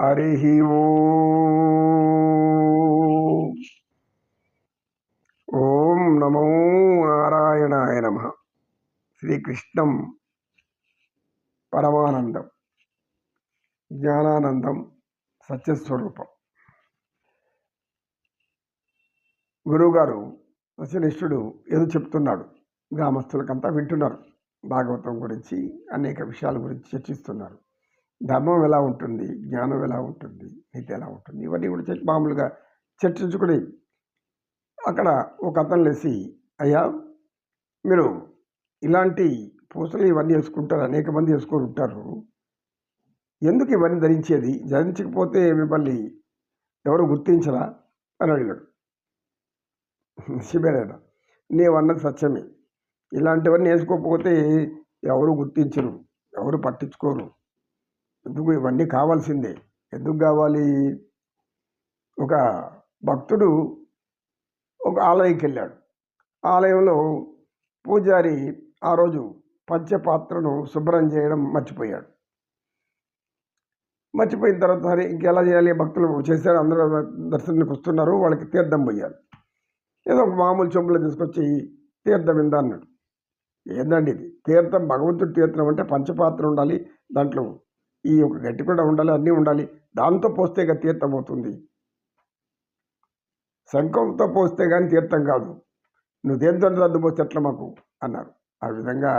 హరి ఓం ఓం నమో నారాయణాయ నమ శ్రీకృష్ణం పరమానందం జ్ఞానానందం సత్యస్వరూపం గురువుగారు సత్యనిష్ఠుడు ఏదో చెప్తున్నాడు గ్రామస్తులకంతా వింటున్నారు భాగవతం గురించి అనేక విషయాల గురించి చర్చిస్తున్నారు. ధర్మం ఎలా ఉంటుంది? జ్ఞానం ఎలా ఉంటుంది? నీతి ఎలా ఉంటుంది? ఇవన్నీ కూడా చర్చ- మామూలుగా చర్చించుకుని అక్కడ ఒక అతను లేచి అయ్యా మీరు ఇలాంటి పూసలు ఇవన్నీ వేసుకుంటారు అనేక మంది వేసుకొని ఉంటారు. ఎందుకు ఇవన్నీ ధరించేది? ధరించకపోతే మిమ్మల్ని ఎవరు గుర్తించరా? అని అడిగాడు. నిజమేనా నీవన్నది సత్యమే. ఇలాంటివన్నీ వేసుకోకపోతే ఎవరు గుర్తించరు ఎవరు పట్టించుకోరు. ఎందుకు ఇవన్నీ కావాల్సిందే? ఎందుకు కావాలి? ఒక భక్తుడు ఒక ఆలయంకి వెళ్ళాడు. ఆలయంలో పూజారి ఆ రోజు పంచపాత్రను శుభ్రం చేయడం మర్చిపోయాడు. మర్చిపోయిన తర్వాత సరే ఇంకెలా చేయాలి? భక్తులు చేశారు అందరూ దర్శనానికి వస్తున్నారు వాళ్ళకి తీర్థం పోయాలి ఏదో ఒక మామూలు చెంబులో తీసుకొచ్చి తీర్థం ఇందా అన్నాడు ఏందండి ఇది? తీర్థం భగవంతుడి తీర్థం అంటే పంచపాత్ర ఉండాలి దాంట్లో ఈ యొక్క గట్టి కూడా ఉండాలి అన్నీ ఉండాలి. దాంతో పోస్తే ఇక తీర్థం అవుతుంది. శంఖంతో పోస్తే కానీ తీర్థం కాదు. నువ్వు దేంతో రద్దు పోస్తే ఎట్లా మాకు అన్నారు. ఆ విధంగా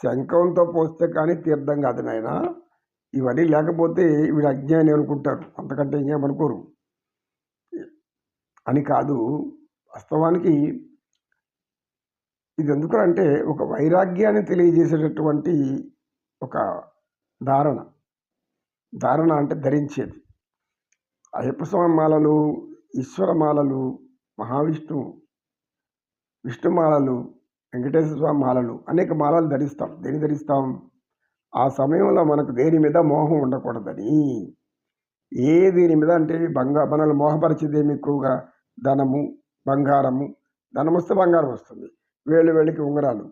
శంఖంతో పోస్తే కానీ తీర్థం కాదు నాయన. ఇవన్నీ లేకపోతే వీడు అజ్ఞాని అనుకుంటారు. అంతకంటే ఇంకేమనుకోరు అని కాదు. వాస్తవానికి ఇది ఎందుకంటే ఒక వైరాగ్యాన్ని తెలియజేసేటటువంటి ఒక ధారణ. ధారణ అంటే ధరించేది. అయ్యప్ప స్వామి మాలలు ఈశ్వరమాలలు మహావిష్ణు విష్ణుమాలలు వెంకటేశ్వర స్వామి మాలలు అనేక మాలలు ధరిస్తాం. దేని ధరిస్తాం? ఆ సమయంలో మనకు దేని మీద మోహం ఉండకూడదని. ఏ దీని మీద అంటే బంగా మనల్ని మోహపరిచేది ఏమి ఎక్కువగా? ధనము బంగారము. ధనం వస్తే బంగారం వస్తుంది. వేలు వేలికి ఉంగరాలు.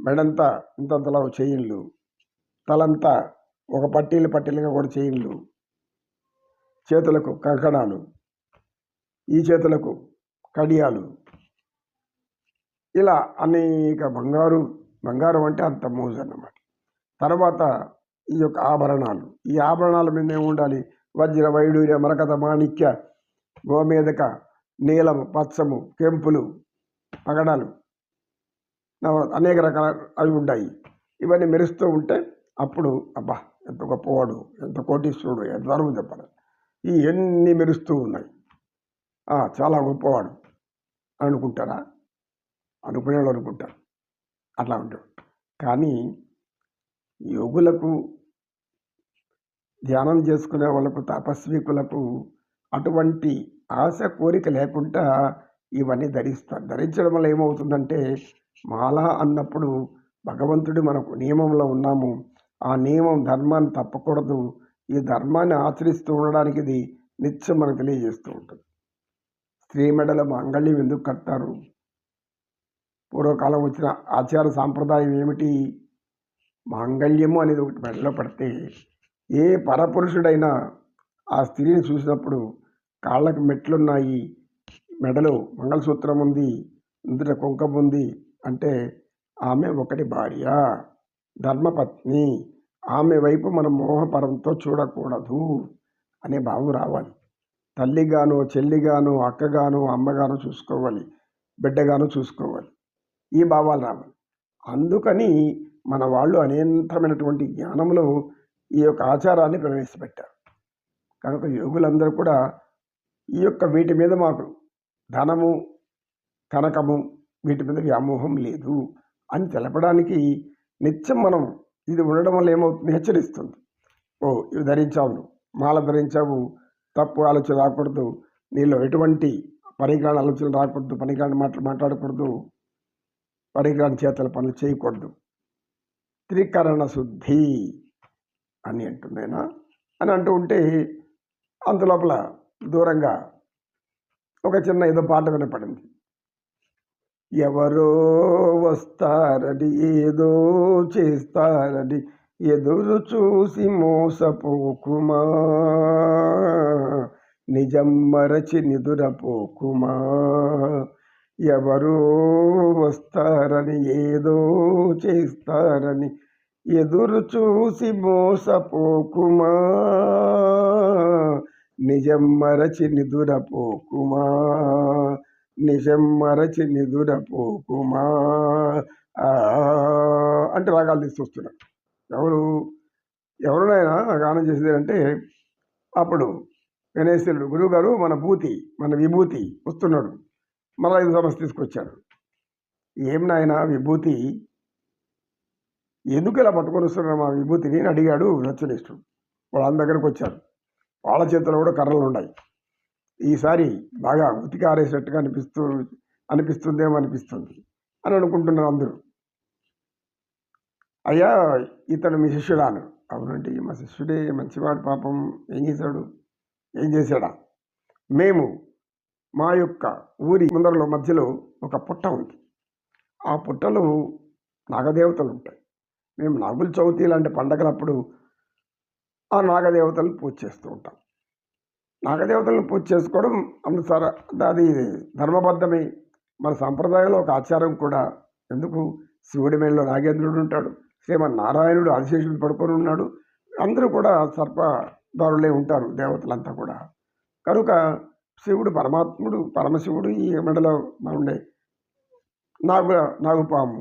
మెడంతా ఇంతంతలా చైన్లు. తలంతా ఒక పట్టీలు పట్టీలుగా కూడా చైన్లు చేతులకు కంకణాలు. ఈ చేతులకు కడియాలు. ఇలా అనేక బంగారు బంగారం అంటే అంత మోజు అన్నమాట. తర్వాత ఈ యొక్క ఆభరణాలు. ఈ ఆభరణాల మీద ఏమి ఉండాలి వజ్ర వైడూర్య మరకత మాణిక్య గోమేదక నీలము పచ్చము కెంపులు పగడాలు. అనేక రకాల అవి ఉంటాయి ఇవన్నీ మెరుస్తూ ఉంటే అప్పుడు అబ్బా ఎంత గొప్పవాడు ఎంత కోటీశ్వరుడు ఎంత ధర్మం చెప్పాలి. ఈ ఎన్ని మెరుస్తూ ఉన్నాయి. చాలా గొప్పవాడు. అనుకుంటారా? అనుకునేవాడు అనుకుంటారు. అట్లా ఉంటాడు కానీ యోగులకు ధ్యానం చేసుకునే వాళ్ళకు తపస్వికులకు అటువంటి ఆశ కోరిక లేకుండా ఇవన్నీ ధరిస్తారు ధరించడం వల్ల ఏమవుతుందంటే మాల అన్నప్పుడు భగవంతుడు మనకు నియమంలో ఉన్నాము. ఆ నియమం ధర్మాన్ని తప్పకూడదు. ఈ ధర్మాన్ని ఆచరిస్తూ ఉండడానికి ఇది నిత్యం మనకు తెలియజేస్తూ ఉంటుంది. స్త్రీ మెడల మాంగళ్యం ఎందుకు కడతారు? పూర్వకాలం వచ్చిన ఆచార సాంప్రదాయం ఏమిటి? మాంగళ్యము అనేది ఒకటి మెడలో పడితే ఏ పరపురుషుడైనా ఆ స్త్రీని చూసినప్పుడు కాళ్ళకు మెట్లున్నాయి మెడలో మంగళసూత్రం ఉంది నుదుట కుంకం ఉంది అంటే ఆమె ఒకటి భార్య. ధర్మపత్ని. ఆమె వైపు మనం మోహపరంతో చూడకూడదు అనే భావం రావాలి. తల్లిగాను చెల్లిగాను అక్కగాను అమ్మగాను చూసుకోవాలి. బిడ్డగాను చూసుకోవాలి. ఈ భావాలు రావాలి. అందుకని మన వాళ్ళు అనేంతమైనటువంటి జ్ఞానంలో ఈ యొక్క ఆచారాన్ని ప్రవేశపెట్టారు. కనుక యోగులందరూ కూడా ఈ యొక్క వీటి మీద మాకు ధనము కనకము వీటి మీద వ్యామోహం లేదు అని తెలపడానికి నిత్యం మనం ఇది ఉండడం వల్ల ఏమవుతుంది? హెచ్చరిస్తుంది. ఓ ఇవి ధరించావు మాల ధరించావు తప్పు ఆలోచన రాకూడదు. నీలో ఎటువంటి పనికిరాని ఆలోచన రాకూడదు. పనికిరాని మాటలు మాట్లాడకూడదు. పనికిరాని చేతల పనులు చేయకూడదు. త్రికరణ శుద్ధి అని అంటుందేనా అని అంటూ ఉంటే అంతలోపల దూరంగా ఒక చిన్న ఏదో పాట వినపడింది. ఎవరో వస్తారని ఏదో చేస్తారని ఎదురు చూసి మోసపోకుమా? నిజం మరచి నిదురపోకుమా? ఎవరో వస్తారని ఏదో చేస్తారని ఎదురు చూసి మోసపోకుమా? నిజం మరచి నిదురపోకుమా? నిజం మరచి నిదురపోకుమా పోకుమా అంటే రాగాలు తీసుకొస్తున్నారు ఎవరు ఎవరినైనా గానం చేసేది అంటే అప్పుడు గణేశ్వరుడు గురువు గారు మన భూతి మన విభూతి వస్తున్నాడు. మళ్ళీ ఐదు సమస్య తీసుకొచ్చాడు. ఏం నాయన విభూతి? ఎందుకు ఇలా పట్టుకొని వస్తున్నారు మా విభూతిని? అడిగాడు నచ్చనిష్ఠుడు వాళ్ళ దగ్గరికి వచ్చారు. వాళ్ళ చేతిలో కూడా కర్రలు ఉన్నాయి. ఈసారి బాగా ఉతికారేసినట్టుగా అనిపిస్తూ అనిపిస్తుందేమో అనిపిస్తుంది అని అనుకుంటున్నారు అందరూ. అయ్యా ఇతను మీ శిష్యుడాను. అవునండి మా శిష్యుడే మంచివాడు పాపం ఏం చేశాడు? ఏం చేశాడా? మేము మా యొక్క ఊరి ముందరలో మధ్యలో ఒక పుట్ట ఉంది. ఆ పుట్టలో నాగదేవతలు ఉంటాయి. మేము నాగుల చవితి లాంటి పండగలప్పుడు ఆ నాగదేవతలు పూజ చేస్తూ ఉంటాం. నాగదేవతలను పూజ చేసుకోవడం అనుసార అది ధర్మబద్ధమే. మన సాంప్రదాయంలో ఒక ఆచారం కూడా ఎందుకు? శివుడి మేడలో నాగేంద్రుడు ఉంటాడు శ్రీమన్నారాయణుడు ఆదిశేషుడు పడుకొని ఉన్నాడు అందరూ కూడా సర్పదారులే ఉంటారు దేవతలంతా కూడా. కనుక శివుడు పరమాత్ముడు పరమశివుడు ఈ మెడలో ఉండే నాగు నాగుపాము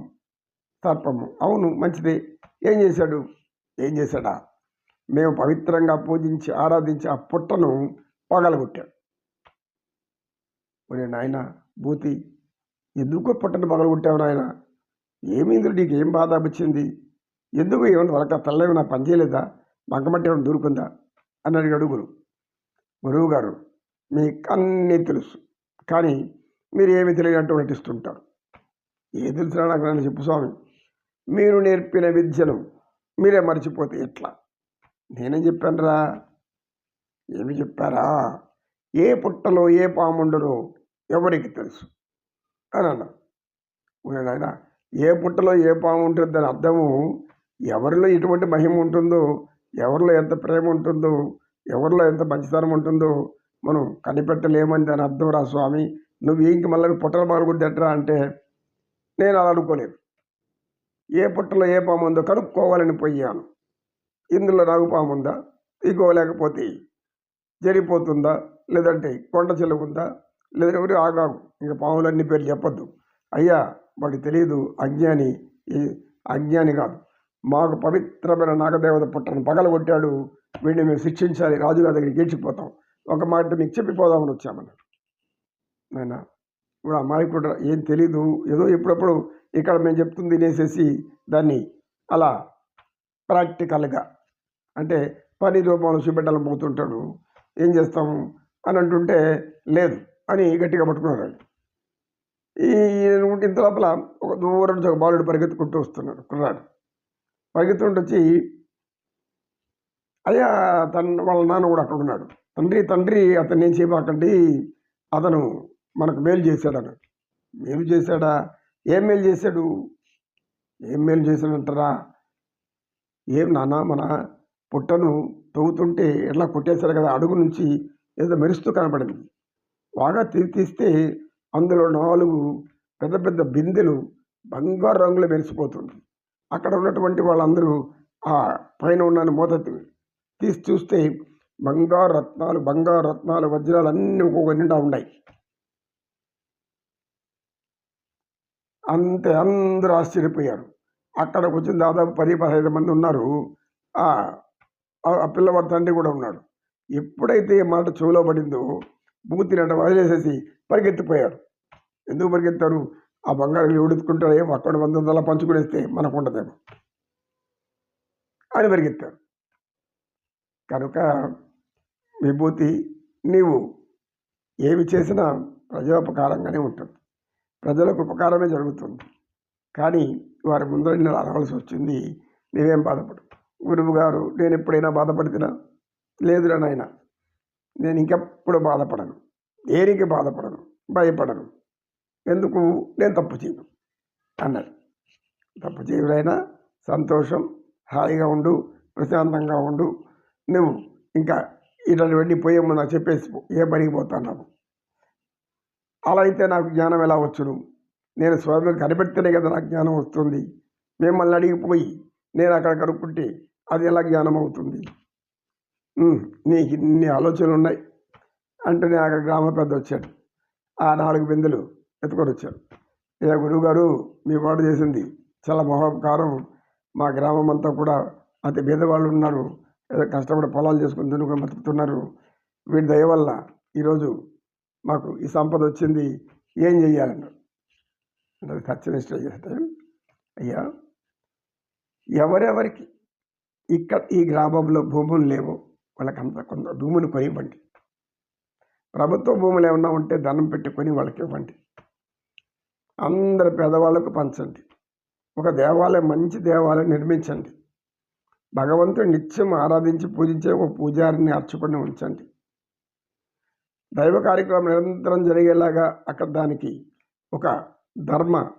సర్పము అవును మంచిదే. ఏం చేశాడు? ఏం చేశాడా? మేము పవిత్రంగా పూజించి ఆరాధించి ఆ పుట్టను పగలగొట్టాడు మరి నాయన భూతి ఎందుకో పుట్టని పగలగొట్టావు నాయన? ఏమైంది నీకు ఏం బాధ వచ్చింది ఎందుకు ఏమన్నా వరక తల్లేమి నా పని చేయలేదా? బంకమట్టి ఏమైనా దూరుకుందా? అని అడిగాడు గురువు. గురువు గారు మీకు అన్నీ తెలుసు కానీ మీరు ఏమి తెలియనట్టు నటిస్తుంటారు. ఏ తెలిసినా నాకు నన్ను చెప్పు స్వామి. మీరు నేర్పిన విద్యను మీరే మర్చిపోతే ఎట్లా? నేనేం చెప్పానురా? ఏమి చెప్పారా ఏ పుట్టలో ఏ పాముండునో ఎవరికి తెలుసు? అని అన్నా ఆయన ఏ పుట్టలో ఏ పాము ఉంటుంది అర్థము ఎవరిలో ఎటువంటి మహిమ ఉంటుందో ఎవరిలో ఎంత ప్రేమ ఉంటుందో ఎవరిలో ఎంత మంచితనం ఉంటుందో మనం కనిపెట్టలేమని దాని అర్థం రా స్వామి. నువ్వు ఇంక మళ్ళీ పుట్టలు బాగుండేట్రా అంటే నేను అలా అనుకోలేదు. ఏ పుట్టలో ఏ పాము ఉందో కనుక్కోవాలని పోయాను. ఇందులో నాగుపాము ఉందా ఇగో జరిగిపోతుందా? లేదంటే కొండ చెలుగుందా లేదంటే ఎవరు ఆగాగు ఇంకా పాములన్నీ పేరు చెప్పొద్దు. అయ్యా వాడికి తెలియదు అజ్ఞాని. అజ్ఞాని కాదు. మాకు పవిత్రమైన నాగదేవత పుట్టను పగలగొట్టాడు. వీడిని మేము శిక్షించాలి. రాజుగారి దగ్గరికి గెలిచిపోతాం ఒక మాట మీకు చెప్పిపోదామని వచ్చామన్నాడు ఆయన ఇప్పుడు అమాయకుడు ఏం తెలీదు. ఏదో ఎప్పుడప్పుడు ఇక్కడ మేము చెప్తుంది తినేసేసి దాన్ని అలా ప్రాక్టికల్గా అంటే పని రూపంలో చూపెట్టాలని పోతుంటాడు. ఏం చేస్తాం అని అంటుంటే లేదు అని గట్టిగా పట్టుకున్నారు ఈ ఇంత లోపల ఒక దూరం నుంచి ఒక బాలుడు పరిగెత్తుకుంటూ వస్తున్నాడు కుర్రాడు. పరిగెత్తుకుంటూ వచ్చి అయ్యా తన వాళ్ళ నాన్న కూడా అక్కడ ఉన్నాడు. తండ్రి తండ్రి అతన్ని ఏం చేయబాకండి అతను మనకు మేలు చేశాడని. మేలు చేశాడా? ఏం మేలు చేశాడు? ఏం మేలు చేశాడంటారా? ఏం నాన్న మన పుట్టను తవ్వుతుంటే ఎట్లా కొట్టేశారు కదా అడుగు నుంచి ఏదో మెరుస్తూ కనపడింది. బాగా తీస్తే అందులో నాలుగు పెద్ద పెద్ద బిందెలు బంగారు రంగులో మెరిసిపోతుంది. అక్కడ ఉన్నటువంటి వాళ్ళందరూ ఆ పైన ఉన్న మూత తీసి చూస్తే బంగారు రత్నాలు బంగారు రత్నాలు వజ్రాలు అన్నీ ఒక్కొక్క నిండా ఉన్నాయి. అంతే అందరూ ఆశ్చర్యపోయారు. అక్కడికి వచ్చిన దాదాపు పది పదహైదు మంది ఉన్నారు. ఆ పిల్లవాడి తండ్రి కూడా ఉన్నాడు. ఎప్పుడైతే మాట చెవిలో పడిందో బూతినట వదిలేసేసి పరిగెత్తిపోయారు ఎందుకు పరిగెత్తారు ఆ బంగారం ఎవడెత్తుకుంటాడో ఏమో అక్కడ వంద వందల పంచుకునేస్తే మనకు ఉండదేమో అని పరిగెత్తారు కనుక విభూతి నీవు ఏమి చేసినా ప్రజోపకారంగానే ఉంటుంది. ప్రజలకు ఉపకారమే జరుగుతుంది. కానీ వారి ముందర నేను అరవలసి వచ్చింది నీవేం బాధపడు గురువు గారు నేను ఎప్పుడైనా బాధపడితేనా? లేదురా నాయన నేను ఇంకెప్పుడు బాధపడను. దేనికి బాధపడను? భయపడను. ఎందుకు? నేను తప్పు చేయను అన్నాడు. తప్పు చేయుడైనా సంతోషం హాయిగా ఉండు ప్రశాంతంగా ఉండు. నువ్వు ఇంకా ఇట్లా వెళ్ళిపోయే ముందు చెప్పేసి ఏ పనికి పోతున్నావు అలా అయితే నాకు జ్ఞానం ఎలా వచ్చును? నేను స్వామి కనిపెడితేనే కదా నాకు జ్ఞానం వస్తుంది. మిమ్మల్ని అడిగిపోయి నేను అక్కడ కనుక్కుంటే అది ఎలా జ్ఞానం అవుతుంది నీకు ఇన్ని ఆలోచనలు ఉన్నాయి అంటేనే అక్కడ గ్రామ పెద్ద వచ్చాడు. ఆ నాలుగు బిందెలు ఎత్తుకొని వచ్చాడు. ఏ గురువుగారు మీ వాడు చేసింది చాలా మహోపకారం. మా గ్రామం అంతా కూడా అతి పేదవాళ్ళు ఉన్నారు. ఏదో కష్టపడి పొలాలు చేసుకుని దున్నుకొని బతుకుతున్నారు. వీడి దయ వల్ల ఈరోజు మాకు ఈ సంపద వచ్చింది. ఏం చెయ్యాలన్నారు? అంటే సత్యనిష్ట చేస్తే అయ్యా ఎవరెవరికి ఇక్కడ ఈ గ్రామంలో భూములు లేవు. వాళ్ళకంత కొంత భూములు కొనివ్వండి. ప్రభుత్వ భూములు ఏమన్నా ఉంటే ధనం పెట్టుకొని వాళ్ళకి ఇవ్వండి. అందరి పేదవాళ్ళకు పంచండి. ఒక దేవాలయం మంచి దేవాలయం నిర్మించండి. భగవంతుడు నిత్యం ఆరాధించి పూజించే ఒక పూజారిని అర్చుకొని ఉంచండి. దైవ కార్యక్రమం నిరంతరం జరిగేలాగా అక్కడ దానికి ఒక ధర్మ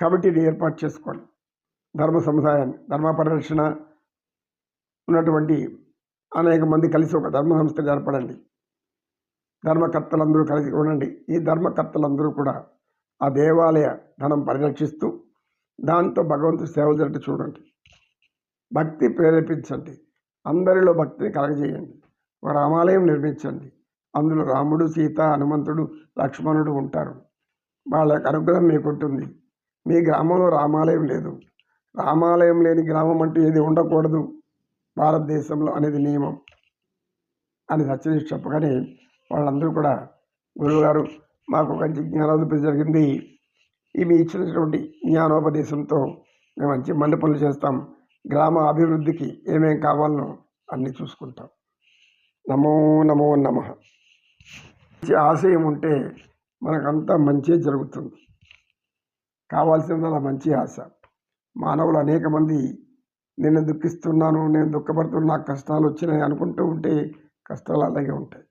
కమిటీని ఏర్పాటు చేసుకోండి. ధర్మ సముదాయాన్ని ధర్మ పరిరక్షణ ఉన్నటువంటి అనేక మంది కలిసి ఒక ధర్మ సంస్థ ఏర్పడండి. ధర్మకర్తలందరూ కలిసి ఉండండి. ఈ ధర్మకర్తలందరూ కూడా ఆ దేవాలయ ధనం పరిరక్షిస్తూ దాంతో భగవంతుడు సేవలు జరిగి చూడండి. భక్తి ప్రేరేపించండి. అందరిలో భక్తిని కలగజేయండి. ఒక రామాలయం నిర్మించండి. అందులో రాముడు సీత హనుమంతుడు లక్ష్మణుడు ఉంటారు. వాళ్ళ యొక్క అనుగ్రహం మీకుంటుంది. మీ గ్రామంలో రామాలయం లేదు. రామాలయం లేని గ్రామం అంటూ ఏది ఉండకూడదు. భారతదేశంలో అనేది నియమం అని సత్యనిష్ఠ చెప్పగానే వాళ్ళందరూ కూడా గురువుగారు మాకు ఒక మంచి జ్ఞానోపదేశం జరిగింది. ఈ మీ ఇచ్చినటువంటి జ్ఞానోపదేశంతో మేము మంచి మంది పనులు చేస్తాం. గ్రామ అభివృద్ధికి ఏమేం కావాలనో అన్నీ చూసుకుంటాం. నమో నమో నమ. మంచి ఆశయం ఉంటే మనకంతా మంచి జరుగుతుంది. కావాల్సిందల్లా మంచి ఆశ. మానవులు అనేక మంది నేను దుఃఖిస్తున్నాను నేను దుఃఖపడుతున్నా నాకు కష్టాలు వచ్చినాయి అనుకుంటూ ఉంటే కష్టాలు అలాగే ఉంటాయి.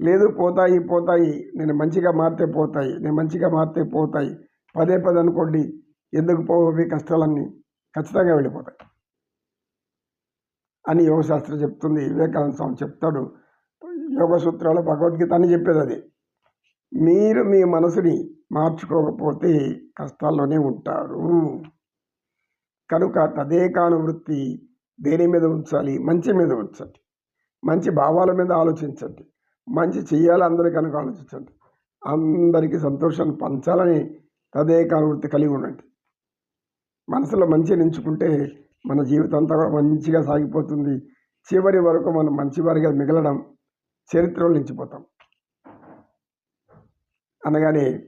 లేదు పోతాయి పోతాయి నేను మంచిగా మారితే పోతాయి నేను మంచిగా మారితే పోతాయి. పదే పదే అనుకోండి ఎందుకు పోవే కష్టాలన్నీ ఖచ్చితంగా వెళ్ళిపోతాయి. అని యోగశాస్త్రం చెప్తుంది వివేకానంద స్వామి చెప్తాడు. యోగ సూత్రాలు భగవద్గీత అని చెప్పేది అది. మీరు మీ మనసుని మార్చుకోకపోతే కష్టాల్లోనే ఉంటారు. కనుక తదేకాను వృత్తి దేని మీద ఉంచాలి? మంచి మీద ఉంచండి. మంచి భావాల మీద ఆలోచించండి. మంచి చేయాలి అందరికీ కనుక ఆలోచించండి. అందరికీ సంతోషాన్ని పంచాలని తదేకాను వృత్తి కలిగి ఉండండి. మనసులో మంచి నించుకుంటే మన జీవితం అంతా కూడా మంచిగా సాగిపోతుంది. చివరి వరకు మనం మంచివారిగా మిగలడం చరిత్రలో నిలిచిపోతాం. అనగానే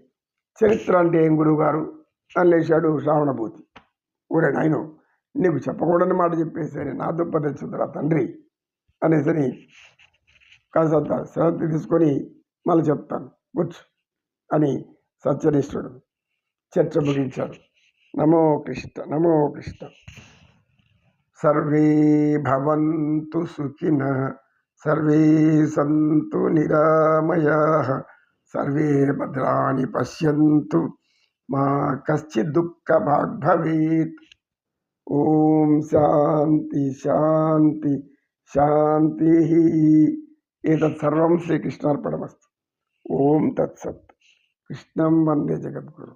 చరిత్ర అంటే ఏం గురువు గారు అని లేచాడు శ్రావణభూతి. ఊరే నాయను నీకు చెప్పకూడని మాట చెప్పేసరి నా దుప్పటి తండ్రి అనేసరి కాసంత శ్రద్ధ తీసుకొని మళ్ళీ చెప్తాను. కూర్చు అని సత్యనిష్ఠుడు చర్చ ముగించాడు. నమో కృష్ణ నమో కృష్ణ. సర్వే భవంతు సుఖిన సర్వే సంతు నిరామయా సర్వే భద్రాని పశ్యంతు మా కశ్చిత్ దుఃఖ భాగ్ భవేత్ ఓం శాంతి శాంతి శాంతి ఏతత్ సర్వం శ్రీకృష్ణార్పణమస్తు ఓం తత్సత్ కృష్ణం వందే జగద్గురు